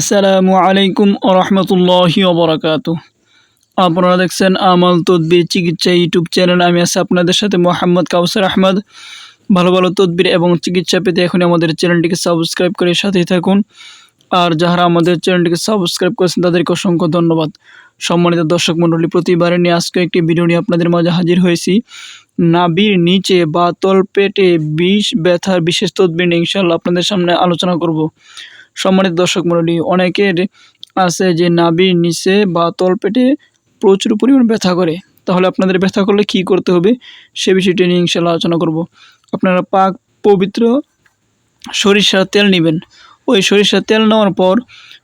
আসসালামু আলাইকুম রহমতুল্লাহি ওবরাকাতু আপনারা দেখছেন আমাল তদবির চিকিৎসা ইউটিউব চ্যানেল। আমি আছি আপনাদের সাথে মোহাম্মদ কাউসার আহমদ। ভালো ভালো তদবির এবং চিকিৎসা পেতে এখন আমাদের চ্যানেলটিকে সাবস্ক্রাইব করে সাথেই থাকুন। আর যারা আমাদের চ্যানেলটিকে সাবস্ক্রাইব করেছেন, তাদেরকে অসংখ্য ধন্যবাদ। সম্মানিত দর্শক মণ্ডলী প্রতিবারে নিয়ে আজকে একটি ভিডিও নিয়ে আপনাদের মাঝে হাজির হয়েছি। নাবির নিচে বা তলপেটে বিষ ব্যথার বিশেষ তদবির ইনশাল্লাহ আপনাদের সামনে আলোচনা করব। সম্মানিত দর্শক মণ্ডলী অনেকের আছে যে নাবির নিচে বা তলপেটে প্রচুর পরিমাণ ব্যথা করে তাহলে আপনাদের ব্যথা করলে কি করতে হবে সে বিষয়টি নিয়ে ইনশাল্লাহ আলোচনা করব আপনারা পাক পবিত্র সরিষার তেল নেবেন ওই সরিষার তেল নেওয়ার পর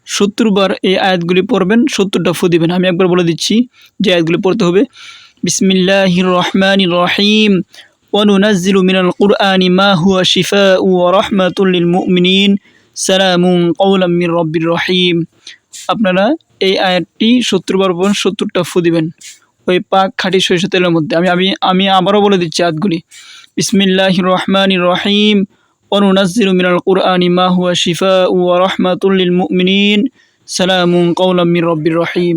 সত্তর বার এই আয়াতগুলি পড়বেন সত্তরটা ফু দিবেন আমি একবার বলে দিচ্ছি যে আয়াতগুলি পড়তে হবে বিসমিল্লাহ রহমান রহিম وننزل من القرآن ما هو شفاء ورحمة للمؤمنين সালামুন কৌলাম মির রব্বির রহিম। আপনারা এই আয়াতটি সত্তর বার পর্যন্ত সত্তরটা ফু দিবেন। ওই পাক খাঁটি সরিষা তেলের মধ্যে। আমি আমি আমি আবারও বলে দিচ্ছি আয়াতগুলি। ইসমিল্লাহ রহমান রহিম। অনুনাজির মিনাল কুরআন মাহুয়া শিফা উ রহমাতুল্লিল মুমিনিন। সালামুন কৌলাম মির রব্বির রহিম।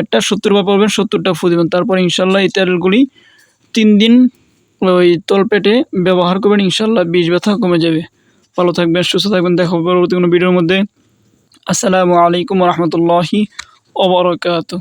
একটা সত্তর বার পড়বেন, সত্তরটা ফু দিবেন। তারপর ইনশাল্লাহ এই তেলগুলি তিন দিন ওই তলপেটে ব্যবহার করবেন। ইনশাল্লাহ বীজ ব্যথা কমে যাবে। ভালো থাকবেন সুস্থ থাকবেন। দেখা পরবর্তী কোনো ভিডিওর মধ্যে। আসসালামু আলাইকুম রহমতুল্লাহি ওবরাকাতুহ